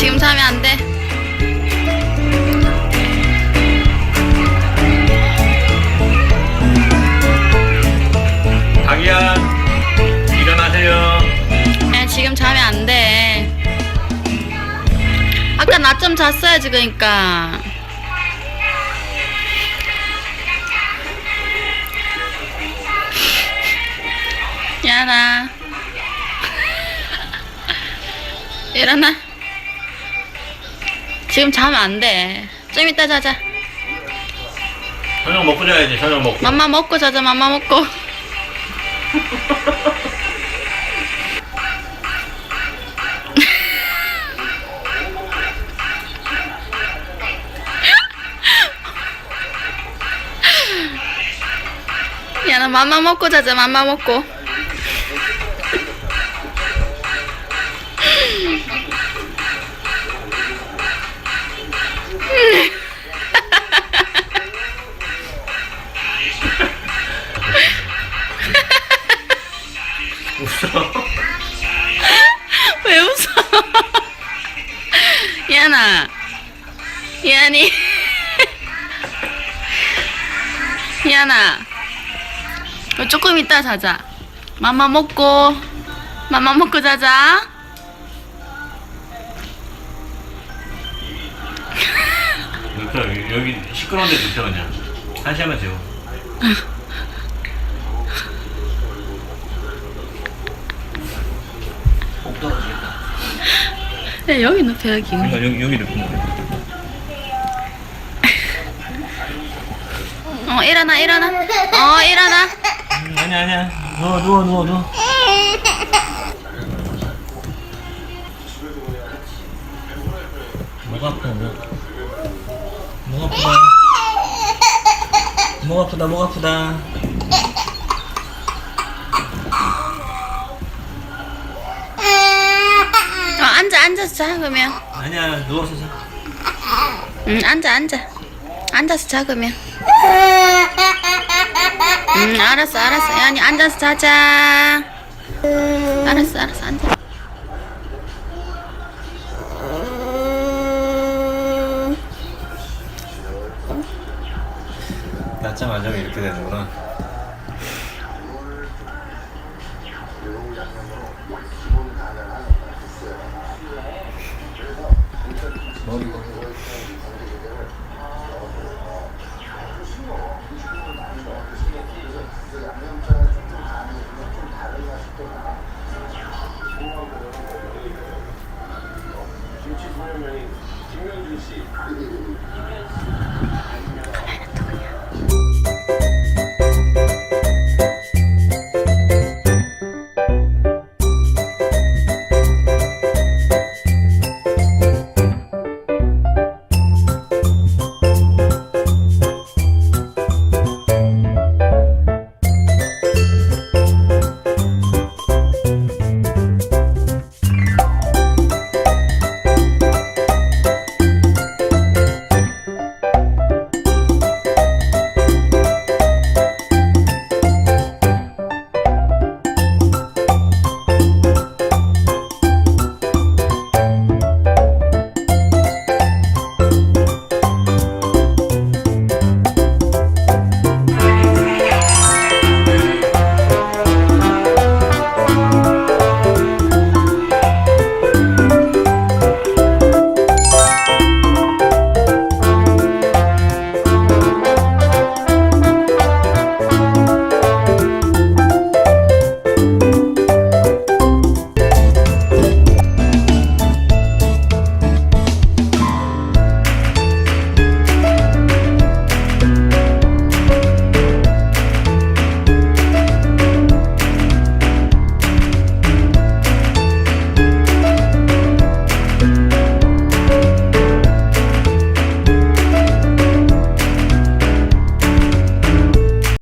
지금 자면 안 돼. 자기야 일어나세요. 야, 지금 자면 안 돼. 아까 낮잠 잤어야지, 그러니까. 야나. 일어나. 지금 자면 안 돼. 좀 이따 자자. 저녁 먹고 자야지. 저녁 먹고. 맘마 먹고 자자, 맘마 먹고. 야, 나 맘마 먹고 자자, 맘마 먹고. 야나. 어, 조금 이따 자자. 맘마 먹고. 맘마 먹고 자자. 눕혀 여기 시끄러운데 눕혀 그냥. 한 시간만 재워. 꼭 떨어지 겠다. 야, 여기 눕혀, 여기. 그러니까 여기 여기 눕힌 거야. 어, 일어나, 일어나. 어, 일어나. 음, 아니야 아니야. 누워 누워 누워 누워. 목 아파 목. 목 아프다. 목 아프다 목 아프다. 앉아, 앉아서 자, 그러면. 아니야 누워서 자. 응, 앉아, 앉아. 앉아서 자, 그러면. 응, 알았어, 알았어. 야니, 앉아서 자자. 알았어, 알았어, 앉아. 낮잠 안 자면 이렇게 되는구나. 김치 소면이 김현준 씨.